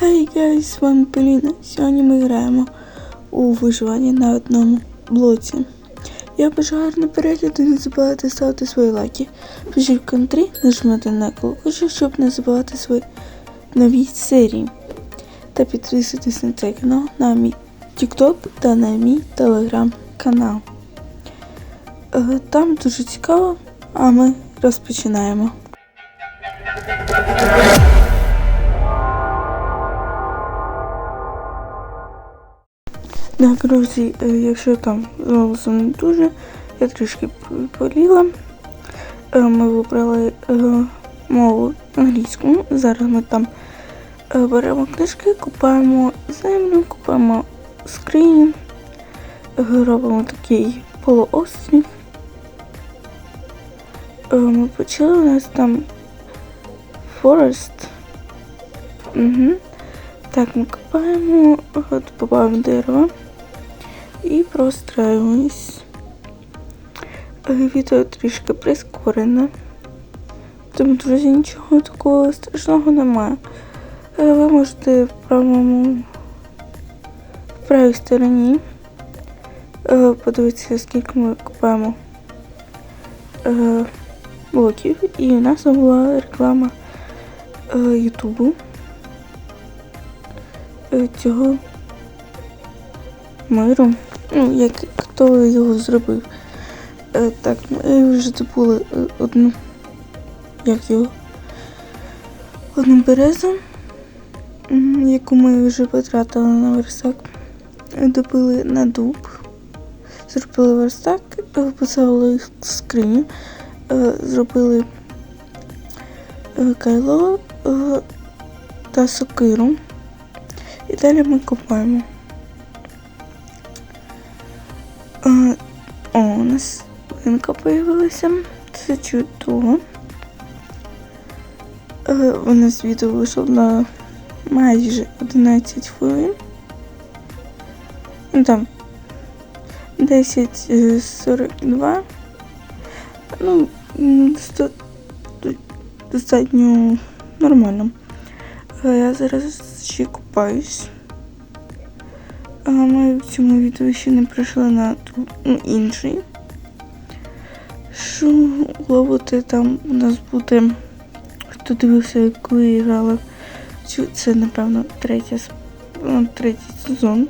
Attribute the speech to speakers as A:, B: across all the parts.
A: Хей гайс, з вами Поліна. Сьогодні ми граємо у виживання на одному блоці. Я бажаю гарного перегляду, не забувайте ставити свої лайки. Пишіть в коментарі, нажмете на колокольчик, щоб не забувати свої нові серії. Та підписуйтесь на цей канал, на мій TikTok та на мій телеграм-канал. Е, Там дуже цікаво, а ми розпочинаємо. Так, друзі, е, якщо там голосом не дуже, я трішки боліла. Е, Ми вибрали е, мову англійську. Зараз ми там беремо книжки, купаємо землю, купаємо скрині, робимо такий полуострів. Ми почали у нас там Forest. Угу. Так, ми копаємо, от добавимо дерево і простраюємось. Е, Відео трішки прискорене. Тому, друзі, нічого такого страшного немає. Е, Ви можете в правому в правій стороні е, подивитися, скільки ми купаємо е, блоків. І у нас була реклама Ютубу цього миру. Ну, як хто його зробив. Е, так, ми вже забули е, одну. Як його? Одну березу, яку ми вже потратили на верстак. Е, Добили на дуб. Зробили верстак, е, поставили їх в скриню, е, зробили е, кайло е, та сокиру. І далі ми копаємо. У нас винка появилася. Це чудово. Е, У нас відео вийшло на майже 11 хвилин. Ну там 10.42. Ну, достатньо нормально. Е, Я зараз ще купаюсь. Ми в цьому відео ще не прийшли на ну, інший. Що ловити там у нас буде. Хто дивився, ви грали. Цю- Це, напевно, третя, ну, третій сезон.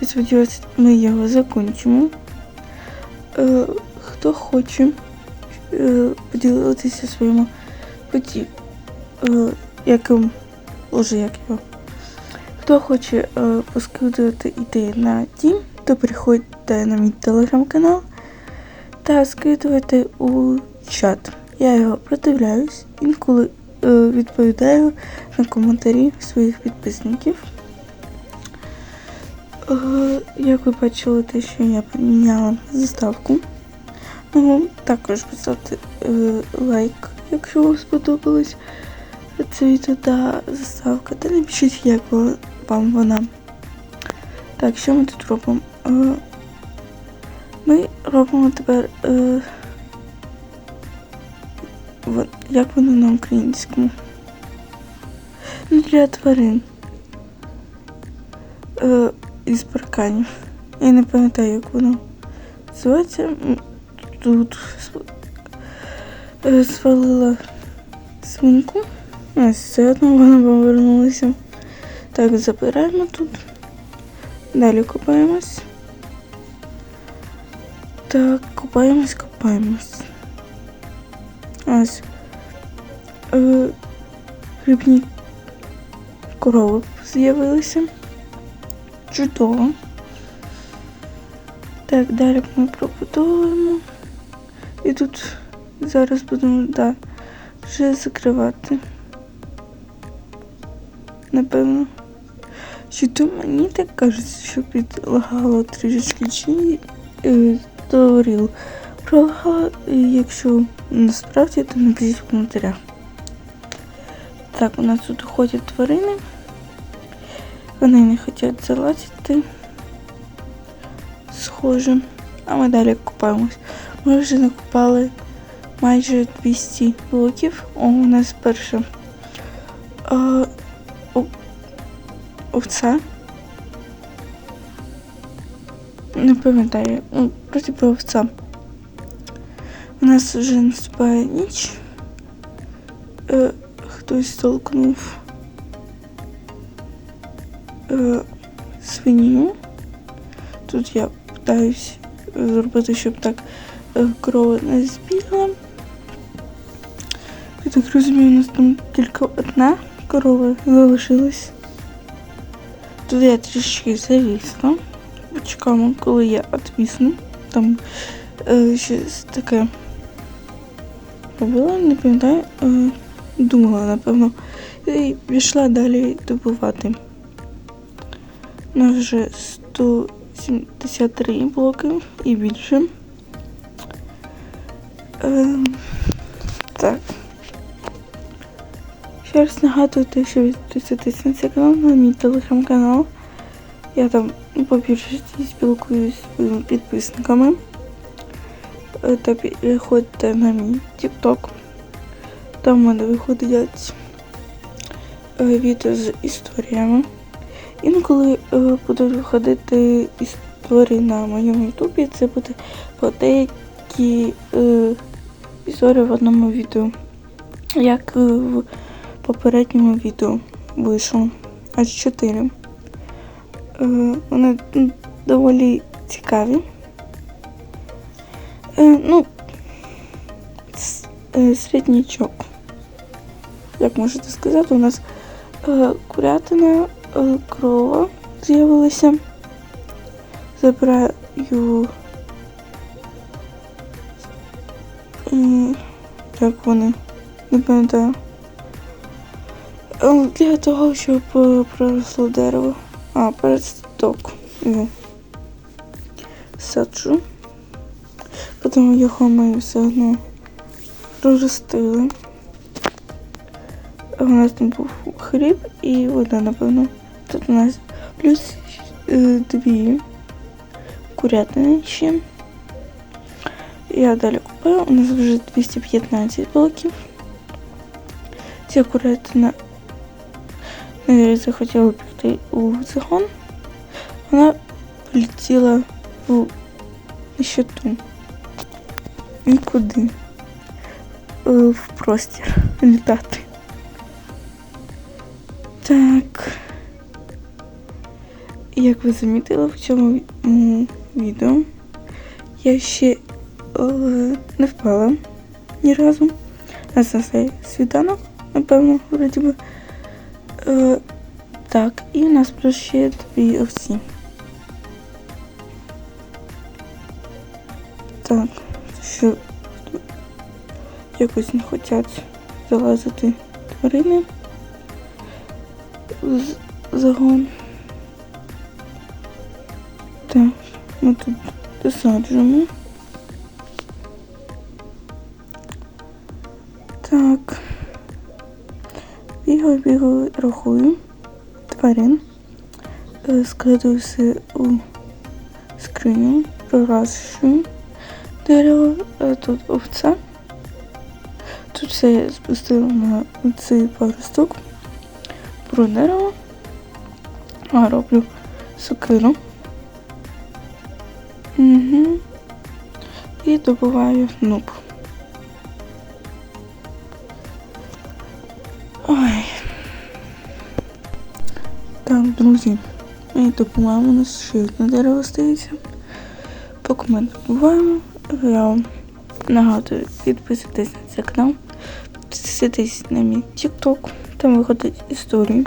A: Я сподіваюся, ми його закінчимо. Е, хто хоче е, поділитися своїми поті, е, яким, уже як його. Хто хоче поскидувати ідеї на тім, то приходьте на мій телеграм-канал та скидуйте у чат. Я його продивляюсь, інколи е, відповідаю на коментарі своїх підписників. Е, як ви бачили, те, що я поміняла заставку. Ну, також поставте е, лайк, якщо вам сподобалось це відео та заставка. Та напишіть, як вам вона. Так, що ми тут робимо? Е, Ми робимо тепер. Е, як воно на українському? Ну, для тварин. Е, із парканів. Я не пам'ятаю, як воно називається. Тут е, свалила свинку. А, все одно вона повернулася. Так, забираємо тут. Далі купаємось. Так, купаємось, купаємось. Ось. Е, грибні корови з'явилися. Чудово. Так, далі ми пробудовуємо. І тут зараз будемо, да, вже закривати. Напевно. Що то мені так кажеться, що підлагало трішечки чи Пролагало, і якщо насправді, то напишіть в коментарях. Так, у нас тут ходять тварини. Вони не хочуть залазити. Схоже. А ми далі купаємось. Ми вже накупали майже 200 блоків. О, у нас перше. А, о, овця. Не пам'ятаю, ну, вроді би овця. У нас вже наступає ніч. Е, хтось толкнув е, свинью. Тут я питаюсь зробити, щоб так е, корова не збігла. Я так розумію, у нас там тільки одна корова залишилась. Тут я трішки завісла. Почекаємо, коли я відвісну. Там е, щось таке робила, не пам'ятаю. Е, думала, напевно. І пішла далі добувати. У нас вже 173 блоки і більше. Е, так. Ще раз нагадуйте, що підписуйтесь на цей канал, на мій телеграм-канал. Я там ну, по більшості спілкуюсь з підписниками. Е, Та переходьте на мій TikTok. Там в мене виходять е, відео з історіями. Інколи е, будуть виходити історії на моєму ютубі. Це буде по деякі історії в одному відео. Як в попередньому відео вийшло аж 4. Е, вони доволі цікаві. Е, ну, е, середнячок. Як можете сказати, у нас курятина, крова з'явилася. Забираю як вони, не пам'ятаю. Для того, щоб проросло дерево. А, передсток. Його Саджу. Потім його ми все одно проростили. У нас там був хліб і вода, напевно. Тут у нас плюс е, дві курятини ще. Я далі купила, у нас вже 215 блоків. Ця курятина не захотіла піти у загон. Вона полетіла в нищету. Нікуди. Е, В простір літати. Так. Як ви замітили в цьому відео, я ще е, не впала ні разу. А це цей світанок, напевно, вроді би. Так, і у нас плюс ще дві овці. Так, що якось не хочуть залазити тварини в загон. Так, ми тут досаджуємо. Так. Бігаю, бігаю, рахую тварин. Е, все у скриню, проращую дерево, Е, тут овця. Тут все я спустила на цей паросток. Про дерево. А роблю сокиру. Угу. І добуваю нуб. Так, друзі. І допомагаємо, у нас ще одне дерево стається. Поки ми добуваємо, я вам нагадую, підписуйтесь на цей канал, підписуйтесь на мій TikTok, там виходять історії.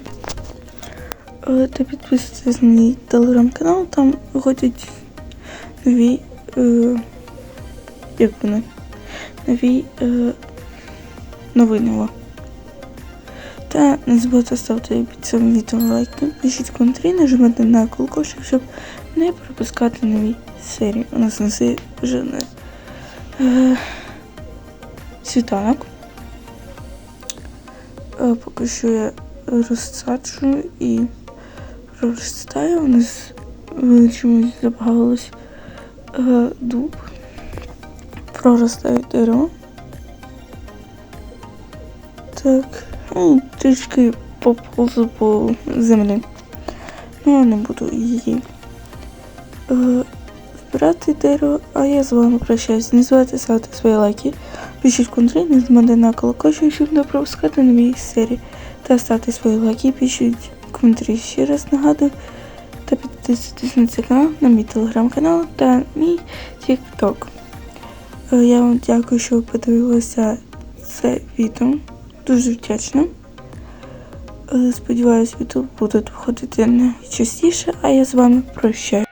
A: Е, Та підписуйтесь на мій телеграм-канал, там виходять нові, е, як вони, нові е, новини. Та не забудьте ставити під цим відео лайки, пишіть коментарі, нажимайте на колокольчик, щоб не пропускати нові серії. У нас на це вже не е, світанок. Е, поки що я розсаджую і проростаю. У нас е, чомусь забагалось дуб. Проростає дерево. Так, трішки поповзу по землі. Ну, я не буду її е, збирати дерево, а я з вами прощаюсь. Не забувайте ставити свої лайки, пишіть коментарі, не змати на колокольчик, щоб не пропускати нові серії. Та ставте свої лайки, пишіть коментарі ще раз нагадую. Та підписуйтесь на цей канал, на мій телеграм-канал та мій тікток. Е, Я вам дякую, що ви подивилися це відео. Дуже вдячна. Е, Сподіваюсь, відео будуть виходити найчастіше, а я з вами прощаюсь.